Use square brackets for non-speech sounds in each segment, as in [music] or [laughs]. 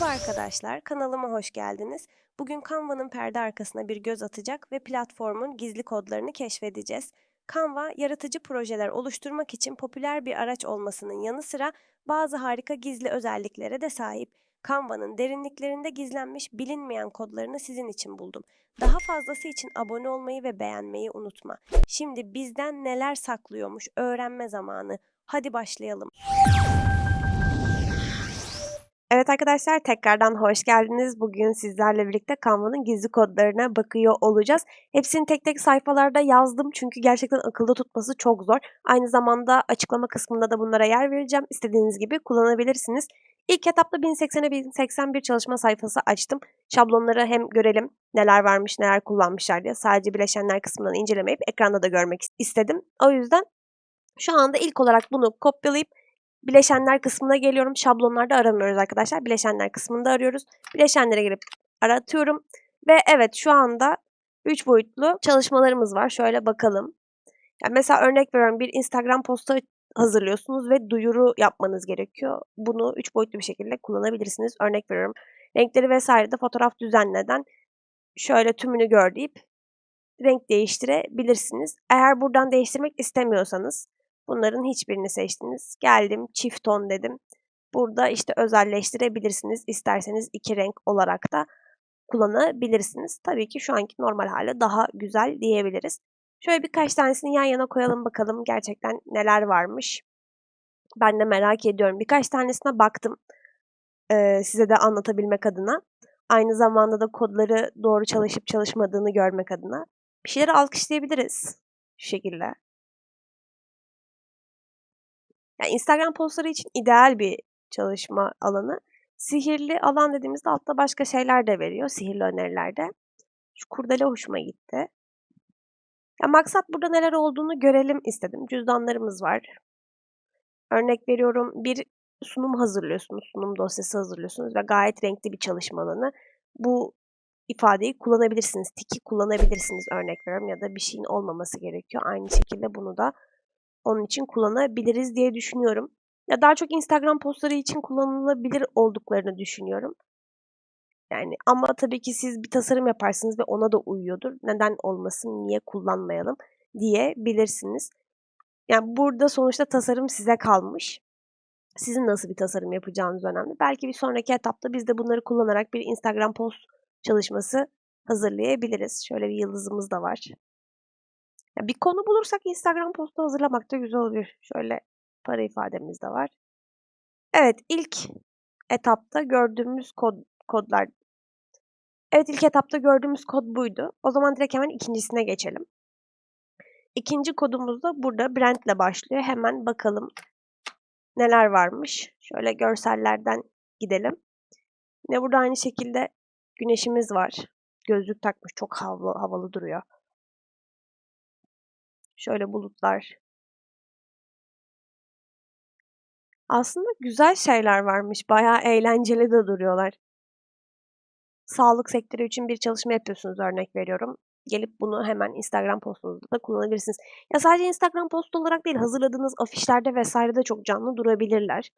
Merhaba arkadaşlar, kanalıma hoş geldiniz. Bugün Canva'nın perde arkasına bir göz atacak ve platformun gizli kodlarını keşfedeceğiz. Canva, yaratıcı projeler oluşturmak için popüler bir araç olmasının yanı sıra bazı harika gizli özelliklere de sahip. Canva'nın derinliklerinde gizlenmiş bilinmeyen kodlarını sizin için buldum. Daha fazlası için abone olmayı ve beğenmeyi unutma. Şimdi bizden neler saklıyormuş öğrenme zamanı. Hadi başlayalım. Evet arkadaşlar tekrardan hoş geldiniz. Bugün sizlerle birlikte Canva'nın gizli kodlarına bakıyor olacağız. Hepsini tek tek sayfalarda yazdım çünkü gerçekten akılda tutması çok zor. Aynı zamanda açıklama kısmında da bunlara yer vereceğim. İstediğiniz gibi kullanabilirsiniz. İlk etapta 1080'e 1081 çalışma sayfası açtım. Şablonları hem görelim neler varmış neler kullanmışlar diye sadece bileşenler kısmından incelemeyip ekranda da görmek istedim. O yüzden şu anda ilk olarak bunu kopyalayıp bileşenler kısmına geliyorum. Şablonlarda aramıyoruz arkadaşlar. Bileşenler kısmında arıyoruz. Bileşenlere girip aratıyorum. Ve evet şu anda 3 boyutlu çalışmalarımız var. Şöyle bakalım. Yani mesela örnek veriyorum bir Instagram postu hazırlıyorsunuz ve duyuru yapmanız gerekiyor. Bunu 3 boyutlu bir şekilde kullanabilirsiniz. Örnek veriyorum. Renkleri vesaire de fotoğraf düzenleden şöyle tümünü gör deyip renk değiştirebilirsiniz. Eğer buradan değiştirmek istemiyorsanız Bunların hiçbirini seçtiniz. Geldim çift ton dedim. Burada işte özelleştirebilirsiniz. İsterseniz iki renk olarak da kullanabilirsiniz. Tabii ki şu anki normal hale daha güzel diyebiliriz. Şöyle birkaç tanesini yan yana koyalım bakalım gerçekten neler varmış. Ben de merak ediyorum. Birkaç tanesine baktım ee, size de anlatabilmek adına. Aynı zamanda da kodları doğru çalışıp çalışmadığını görmek adına. Bir şeyleri alkışlayabiliriz şu şekilde. Yani Instagram postları için ideal bir çalışma alanı. Sihirli alan dediğimizde altta başka şeyler de veriyor. Sihirli önerilerde. Şu kurdele hoşuma gitti. Ya maksat burada neler olduğunu görelim istedim. Cüzdanlarımız var. Örnek veriyorum bir sunum hazırlıyorsunuz, sunum dosyası hazırlıyorsunuz ve gayet renkli bir çalışma alanı. Bu ifadeyi kullanabilirsiniz, tiki kullanabilirsiniz örnek veriyorum ya da bir şeyin olmaması gerekiyor. Aynı şekilde bunu da onun için kullanabiliriz diye düşünüyorum. Ya daha çok Instagram postları için kullanılabilir olduklarını düşünüyorum. Yani ama tabii ki siz bir tasarım yaparsınız ve ona da uyuyordur. Neden olmasın, niye kullanmayalım diyebilirsiniz. Yani burada sonuçta tasarım size kalmış. Sizin nasıl bir tasarım yapacağınız önemli. Belki bir sonraki etapta biz de bunları kullanarak bir Instagram post çalışması hazırlayabiliriz. Şöyle bir yıldızımız da var. Ya bir konu bulursak Instagram postu hazırlamak da güzel olur. Şöyle para ifademiz de var. Evet ilk etapta gördüğümüz kod, kodlar. Evet ilk etapta gördüğümüz kod buydu. O zaman direkt hemen ikincisine geçelim. İkinci kodumuz da burada Brand ile başlıyor. Hemen bakalım neler varmış. Şöyle görsellerden gidelim. Yine burada aynı şekilde güneşimiz var. Gözlük takmış. Çok havalı, havalı duruyor. Şöyle bulutlar. Aslında güzel şeyler varmış. Bayağı eğlenceli de duruyorlar. Sağlık sektörü için bir çalışma yapıyorsunuz örnek veriyorum. Gelip bunu hemen Instagram postunuzda da kullanabilirsiniz. Ya sadece Instagram postu olarak değil, hazırladığınız afişlerde vesairede çok canlı durabilirler.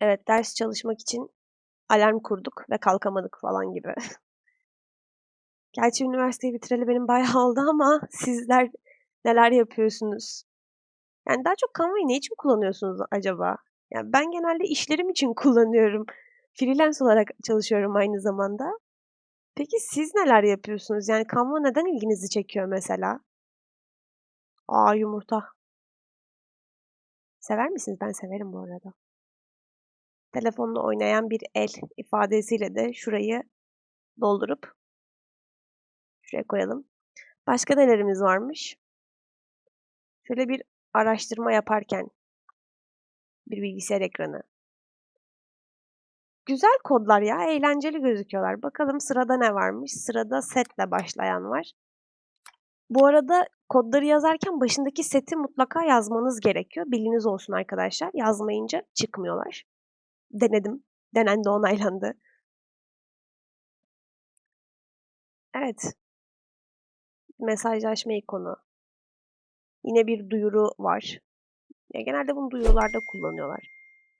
Evet, ders çalışmak için alarm kurduk ve kalkamadık falan gibi. [laughs] Gerçi üniversiteyi bitireli benim bayağı [laughs] oldu ama sizler neler yapıyorsunuz? Yani daha çok Canva'yı ne için kullanıyorsunuz acaba? Yani ben genelde işlerim için [laughs] kullanıyorum. Freelance olarak çalışıyorum aynı zamanda. Peki siz neler yapıyorsunuz? Yani Canva neden ilginizi çekiyor mesela? Aa yumurta. Sever misiniz? Ben severim bu arada. Telefonla oynayan bir el ifadesiyle de şurayı doldurup Şuraya koyalım. Başka nelerimiz varmış? Şöyle bir araştırma yaparken bir bilgisayar ekranı. Güzel kodlar ya, eğlenceli gözüküyorlar. Bakalım sırada ne varmış? Sırada setle başlayan var. Bu arada kodları yazarken başındaki seti mutlaka yazmanız gerekiyor. Bilginiz olsun arkadaşlar. Yazmayınca çıkmıyorlar. Denedim. Denendi, onaylandı. Evet mesajlaşma ikonu. Yine bir duyuru var. Ya genelde bunu duyurularda kullanıyorlar.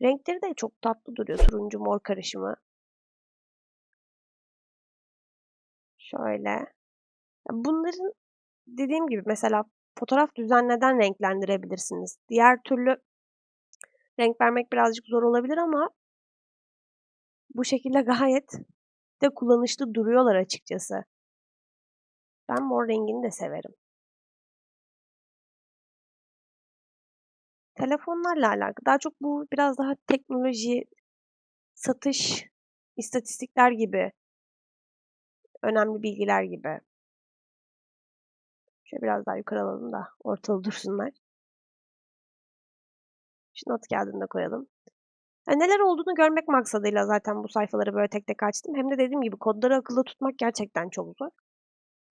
Renkleri de çok tatlı duruyor. Turuncu mor karışımı. Şöyle. Bunların dediğim gibi mesela fotoğraf düzenleden renklendirebilirsiniz. Diğer türlü renk vermek birazcık zor olabilir ama bu şekilde gayet de kullanışlı duruyorlar açıkçası. Ben mor rengini de severim. Telefonlarla alakalı. Daha çok bu biraz daha teknoloji, satış, istatistikler gibi önemli bilgiler gibi. Şöyle biraz daha yukarı alalım da ortalı dursunlar. Şu not kağıdını koyalım. Yani neler olduğunu görmek maksadıyla zaten bu sayfaları böyle tek tek açtım. Hem de dediğim gibi kodları akılda tutmak gerçekten çok zor.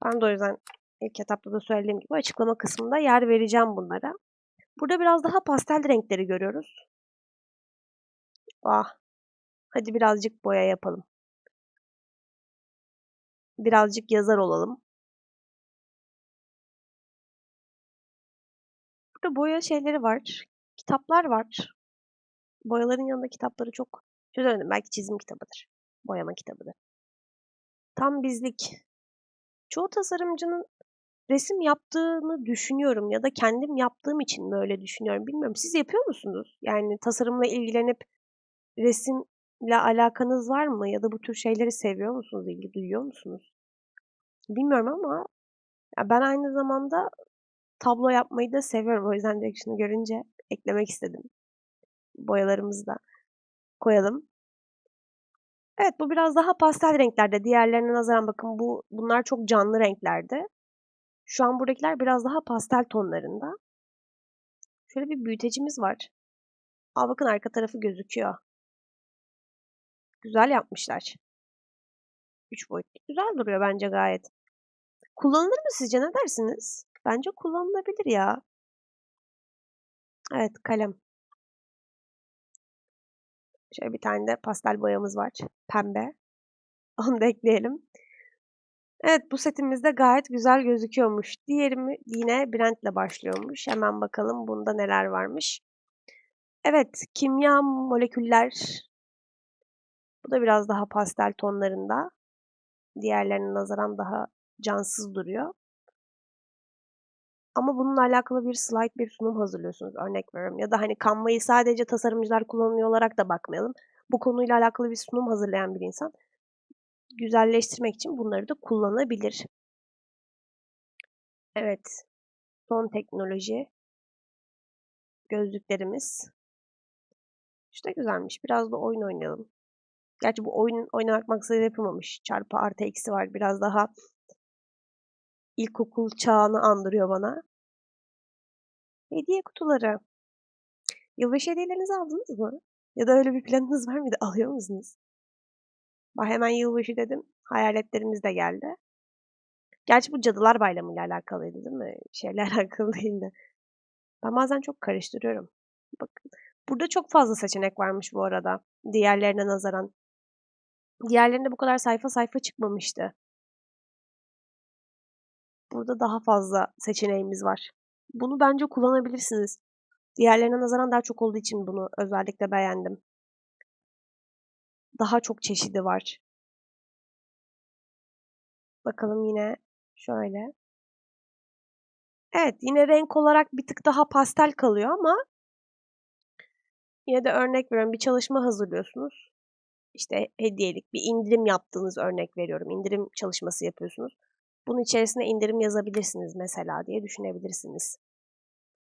Ben de o yüzden ilk etapta da söylediğim gibi açıklama kısmında yer vereceğim bunlara. Burada biraz daha pastel renkleri görüyoruz. Ah. Hadi birazcık boya yapalım. Birazcık yazar olalım. Burada boya şeyleri var. Kitaplar var. Boyaların yanında kitapları çok çözemedim. Belki çizim kitabıdır. Boyama kitabıdır. Tam bizlik. Çoğu tasarımcının resim yaptığını düşünüyorum ya da kendim yaptığım için mi öyle düşünüyorum bilmiyorum. Siz yapıyor musunuz? Yani tasarımla ilgilenip resimle alakanız var mı? Ya da bu tür şeyleri seviyor musunuz? ilgi duyuyor musunuz? Bilmiyorum ama ben aynı zamanda tablo yapmayı da seviyorum. O yüzden direkt şunu görünce eklemek istedim. Boyalarımızı da koyalım. Evet bu biraz daha pastel renklerde. Diğerlerine nazaran bakın bu bunlar çok canlı renklerde. Şu an buradakiler biraz daha pastel tonlarında. Şöyle bir büyütecimiz var. Aa bakın arka tarafı gözüküyor. Güzel yapmışlar. 3 boyutlu. Güzel duruyor bence gayet. Kullanılır mı sizce ne dersiniz? Bence kullanılabilir ya. Evet kalem. Şöyle bir tane de pastel boyamız var. Pembe. [laughs] Onu da ekleyelim. Evet bu setimizde gayet güzel gözüküyormuş. Diğeri yine Brent'le başlıyormuş. Hemen bakalım bunda neler varmış. Evet kimya moleküller. Bu da biraz daha pastel tonlarında. Diğerlerine nazaran daha cansız duruyor. Ama bununla alakalı bir slide, bir sunum hazırlıyorsunuz örnek veriyorum. Ya da hani Canva'yı sadece tasarımcılar kullanıyor olarak da bakmayalım. Bu konuyla alakalı bir sunum hazırlayan bir insan güzelleştirmek için bunları da kullanabilir. Evet. Son teknoloji. Gözlüklerimiz. İşte güzelmiş. Biraz da oyun oynayalım. Gerçi bu oyun oynamak maksadıyla yapılmamış. Çarpı artı eksi var. Biraz daha ilkokul çağını andırıyor bana. Hediye kutuları. Yılbaşı hediyelerinizi aldınız mı? Ya da öyle bir planınız var mıydı? [laughs] Alıyor musunuz? Bak hemen yılbaşı dedim. Hayaletlerimiz de geldi. Gerçi bu Cadılar Bayramı ile alakalıydı değil mi? Şeyle [laughs] alakalı değildi. Ben bazen çok karıştırıyorum. Bakın. Burada çok fazla seçenek varmış bu arada. Diğerlerine nazaran. Diğerlerinde bu kadar sayfa sayfa çıkmamıştı. Burada daha fazla seçeneğimiz var. Bunu bence kullanabilirsiniz. Diğerlerine nazaran daha çok olduğu için bunu özellikle beğendim. Daha çok çeşidi var. Bakalım yine şöyle. Evet yine renk olarak bir tık daha pastel kalıyor ama yine de örnek veriyorum bir çalışma hazırlıyorsunuz. İşte hediyelik bir indirim yaptığınız örnek veriyorum. İndirim çalışması yapıyorsunuz. Bunun içerisine indirim yazabilirsiniz mesela diye düşünebilirsiniz.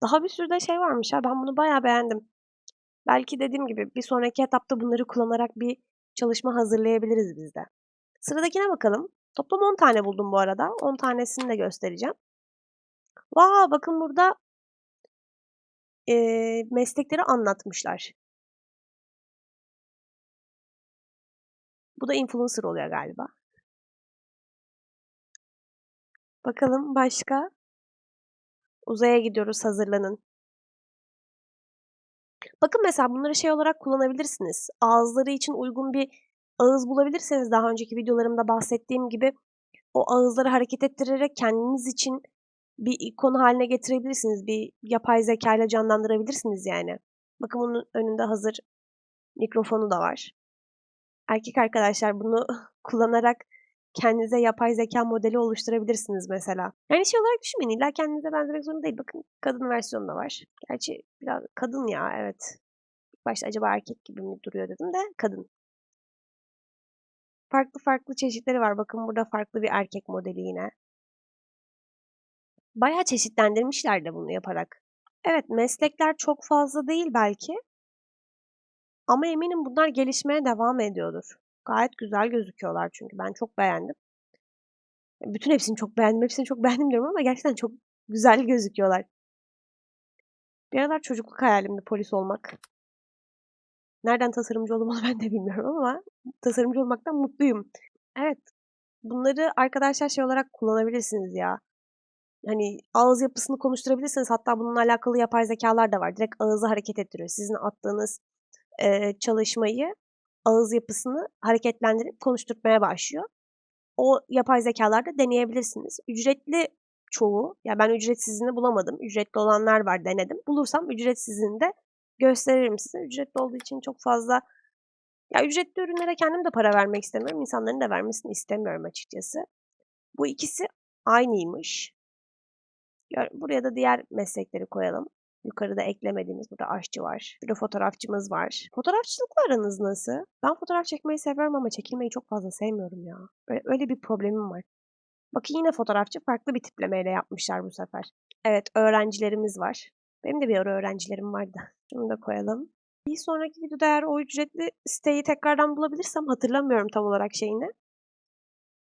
Daha bir sürü de şey varmış ha. Ben bunu bayağı beğendim. Belki dediğim gibi bir sonraki etapta bunları kullanarak bir çalışma hazırlayabiliriz biz de. Sıradakine bakalım. Toplam 10 tane buldum bu arada. 10 tanesini de göstereceğim. Vaa bakın burada e, meslekleri anlatmışlar. Bu da influencer oluyor galiba. Bakalım başka. Uzaya gidiyoruz hazırlanın. Bakın mesela bunları şey olarak kullanabilirsiniz. Ağızları için uygun bir ağız bulabilirseniz daha önceki videolarımda bahsettiğim gibi o ağızları hareket ettirerek kendiniz için bir ikon haline getirebilirsiniz. Bir yapay zeka ile canlandırabilirsiniz yani. Bakın bunun önünde hazır Mikrofonu da var. Erkek arkadaşlar bunu [laughs] kullanarak kendinize yapay zeka modeli oluşturabilirsiniz mesela. Yani şey olarak düşünmeyin. İlla kendinize benzemek zorunda değil. Bakın kadın versiyonu da var. Gerçi biraz kadın ya evet. Başta acaba erkek gibi mi duruyor dedim de kadın. Farklı farklı çeşitleri var. Bakın burada farklı bir erkek modeli yine. Bayağı çeşitlendirmişler de bunu yaparak. Evet meslekler çok fazla değil belki. Ama eminim bunlar gelişmeye devam ediyordur. Gayet güzel gözüküyorlar çünkü ben çok beğendim. Bütün hepsini çok beğendim. Hepsini çok [laughs] beğendim diyorum ama gerçekten çok güzel gözüküyorlar. Bir aralar çocukluk hayalimdi polis olmak. Nereden tasarımcı olduğumu [laughs] ben de bilmiyorum ama tasarımcı olmaktan mutluyum. Evet. Bunları arkadaşlar şey olarak kullanabilirsiniz ya. Hani ağız yapısını konuşturabilirsiniz. Hatta bununla alakalı yapay zekalar da var. Direkt ağızı hareket ettiriyor. Sizin attığınız e, çalışmayı ağız yapısını hareketlendirip konuşturmaya başlıyor. O yapay zekalarda deneyebilirsiniz. Ücretli çoğu, ya ben ücretsizini bulamadım. Ücretli olanlar var denedim. Bulursam ücretsizini de gösteririm size. Ücretli olduğu için çok fazla ya ücretli ürünlere kendim de para vermek istemiyorum. İnsanların da vermesini istemiyorum açıkçası. Bu ikisi aynıymış. Buraya da diğer meslekleri koyalım. Yukarıda eklemediğimiz burada aşçı var. Burada fotoğrafçımız var. Fotoğrafçılıkla aranız nasıl? Ben fotoğraf çekmeyi seviyorum ama çekilmeyi çok fazla sevmiyorum ya. Böyle, öyle bir problemim var. Bakın yine fotoğrafçı farklı bir tiplemeyle yapmışlar bu sefer. Evet öğrencilerimiz var. Benim de bir ara öğrencilerim vardı. [laughs] Şunu da koyalım. Bir sonraki videoda eğer o ücretli siteyi tekrardan bulabilirsem hatırlamıyorum tam olarak şeyini.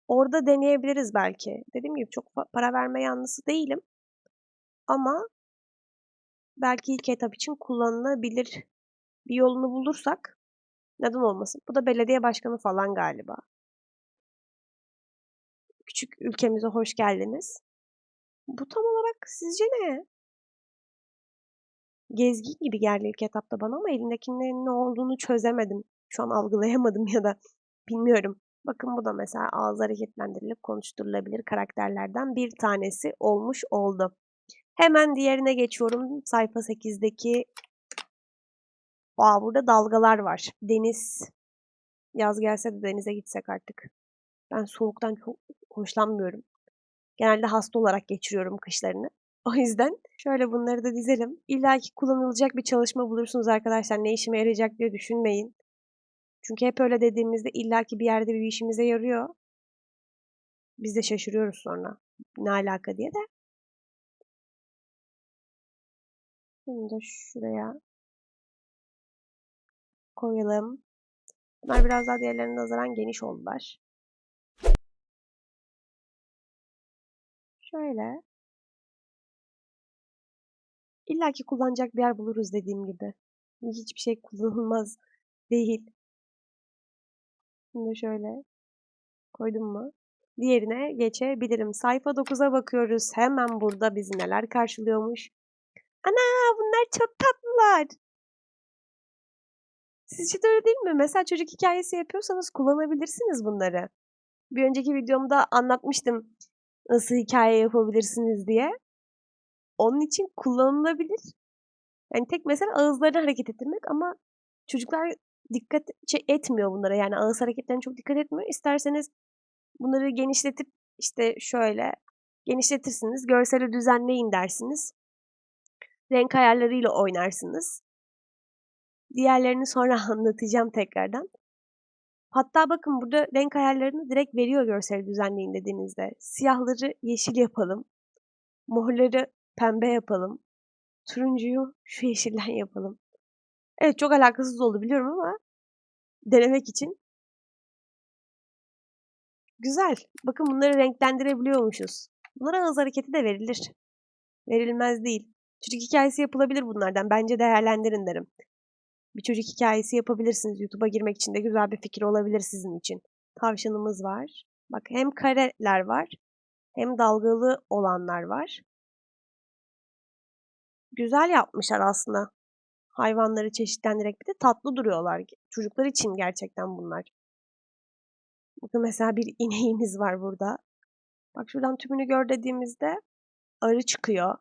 Orada deneyebiliriz belki. Dediğim gibi çok para verme yanlısı değilim. Ama belki ilk etap için kullanılabilir bir yolunu bulursak neden olmasın? Bu da belediye başkanı falan galiba. Küçük ülkemize hoş geldiniz. Bu tam olarak sizce ne? Gezgin gibi geldi ilk etapta bana ama elindekinin ne olduğunu çözemedim. Şu an algılayamadım [laughs] ya da bilmiyorum. Bakın bu da mesela ağız hareketlendirilip konuşturulabilir karakterlerden bir tanesi olmuş oldu. Hemen diğerine geçiyorum. Sayfa 8'deki Aa, burada dalgalar var. Deniz. Yaz gelse de denize gitsek artık. Ben soğuktan çok hoşlanmıyorum. Genelde hasta olarak geçiriyorum kışlarını. [laughs] O yüzden şöyle bunları da dizelim. İlla ki kullanılacak bir çalışma bulursunuz arkadaşlar. Ne işime yarayacak diye düşünmeyin. Çünkü hep öyle dediğimizde illa ki bir yerde bir işimize yarıyor. Biz de şaşırıyoruz sonra. Ne alaka diye de. Bunu da şuraya koyalım. Bunlar biraz daha diğerlerine nazaran geniş oldular. Şöyle. İlla ki kullanacak bir yer buluruz dediğim gibi. Hiçbir şey kullanılmaz [laughs] değil. Bunu da şöyle koydum mu? Diğerine geçebilirim. Sayfa 9'a bakıyoruz. Hemen burada bizi neler karşılıyormuş. Ana bunlar çok tatlılar. Sizce de öyle değil mi? Mesela çocuk hikayesi yapıyorsanız kullanabilirsiniz bunları. Bir önceki videomda anlatmıştım nasıl hikaye yapabilirsiniz diye. Onun için kullanılabilir. Yani tek mesela ağızlarını hareket ettirmek ama çocuklar dikkat etmiyor bunlara. Yani ağız hareketlerine çok dikkat etmiyor. İsterseniz bunları genişletip işte şöyle genişletirsiniz. Görseli düzenleyin dersiniz renk ayarlarıyla oynarsınız. Diğerlerini sonra [laughs] anlatacağım tekrardan. Hatta bakın burada renk ayarlarını direkt veriyor görsel düzenleyin dediğinizde. Siyahları yeşil yapalım. Morları pembe yapalım. Turuncuyu şu yeşilden [laughs] yapalım. Evet çok alakasız oldu biliyorum ama denemek için. Güzel. Bakın bunları renklendirebiliyormuşuz. Bunlara hız hareketi de verilir. Verilmez değil. Çocuk hikayesi yapılabilir bunlardan. Bence değerlendirin derim. Bir çocuk hikayesi yapabilirsiniz. YouTube'a girmek için de güzel bir fikir olabilir sizin için. Tavşanımız var. Bak hem kareler var hem dalgalı olanlar var. Güzel yapmışlar aslında. Hayvanları çeşitlendirerek bir de tatlı duruyorlar. Çocuklar için gerçekten bunlar. Bakın mesela bir ineğimiz var burada. Bak şuradan tümünü gör dediğimizde arı çıkıyor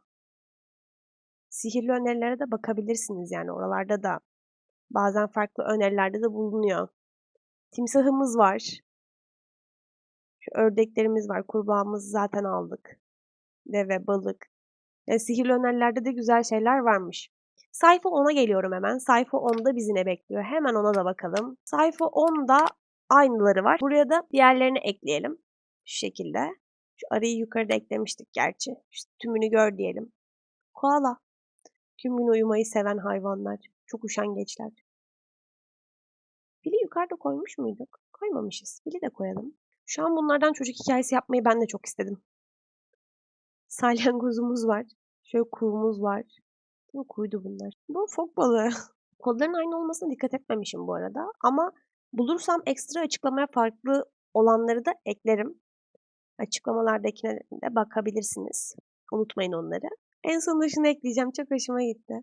sihirli önerilere de bakabilirsiniz yani oralarda da Bazen farklı önerilerde de bulunuyor. Timsahımız var. Şu ördeklerimiz var. Kurbağamızı zaten aldık. Deve, balık. Yani sihirli önerilerde de güzel şeyler varmış. Sayfa 10'a geliyorum hemen. Sayfa 10'da bizi ne bekliyor? Hemen ona da bakalım. Sayfa 10'da aynıları var. Buraya da diğerlerini ekleyelim. Şu şekilde. Şu arayı yukarıda eklemiştik gerçi. Şu tümünü gör diyelim. Koala. Tüm gün uyumayı seven hayvanlar. Çok üşengeçler. Fili yukarıda koymuş muyduk? Koymamışız. Fili de koyalım. Şu an bunlardan çocuk hikayesi yapmayı ben de çok istedim. Salyangozumuz var. Şöyle kuğumuz var. Mi? Kuydu bunlar. Bu fok balığı. [laughs] Kodların aynı olmasına dikkat etmemişim bu arada. Ama bulursam ekstra açıklamaya farklı olanları da eklerim. Açıklamalardakine de bakabilirsiniz. Unutmayın onları. En sonunda şunu ekleyeceğim. Çok hoşuma gitti.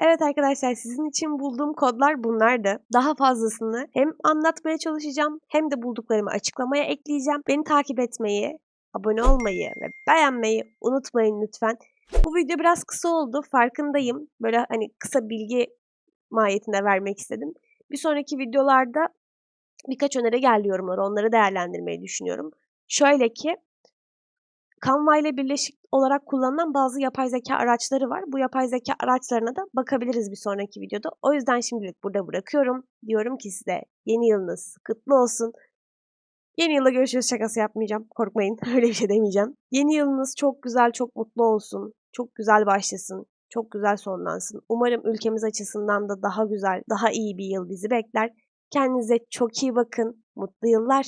Evet arkadaşlar sizin için bulduğum kodlar bunlardı. Daha fazlasını hem anlatmaya çalışacağım hem de bulduklarımı açıklamaya ekleyeceğim. Beni takip etmeyi, abone olmayı ve beğenmeyi unutmayın lütfen. Bu video biraz kısa oldu farkındayım. Böyle hani kısa bilgi mahiyetinde vermek istedim. Bir sonraki videolarda birkaç öneri geldi yorumlara. Onları değerlendirmeyi düşünüyorum. Şöyle ki Canva ile birleşik olarak kullanılan bazı yapay zeka araçları var. Bu yapay zeka araçlarına da bakabiliriz bir sonraki videoda. O yüzden şimdilik burada bırakıyorum. Diyorum ki size yeni yılınız kutlu olsun. Yeni yılda görüşürüz şakası yapmayacağım. Korkmayın [laughs] öyle bir şey demeyeceğim. Yeni yılınız çok güzel, çok mutlu olsun. Çok güzel başlasın. Çok güzel sonlansın. Umarım ülkemiz açısından da daha güzel, daha iyi bir yıl bizi bekler. Kendinize çok iyi bakın. Mutlu yıllar.